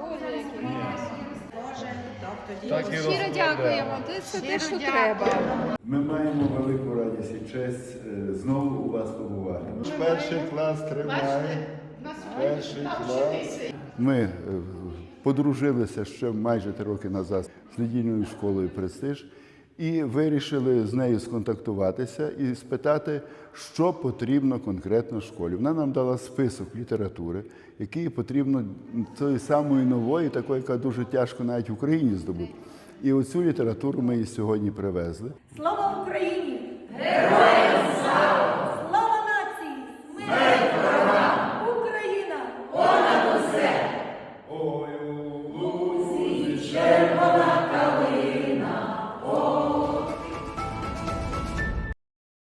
Боже, який Боже, тобто Так і Щиро дякуємо. Це все те, що треба. Ми маємо велику радість і честь е, знову у вас побувати. Перший клас тримає. Перший клас. Ми е, подружилися ще майже три роки назад з недільною школою Престиж і вирішили з нею сконтактуватися і спитати, що потрібно конкретно школі. Вона нам дала список літератури, який потрібно тої самої нової, такої, яка дуже тяжко навіть в Україні здобути. І оцю літературу ми і сьогодні привезли. Слава Україні!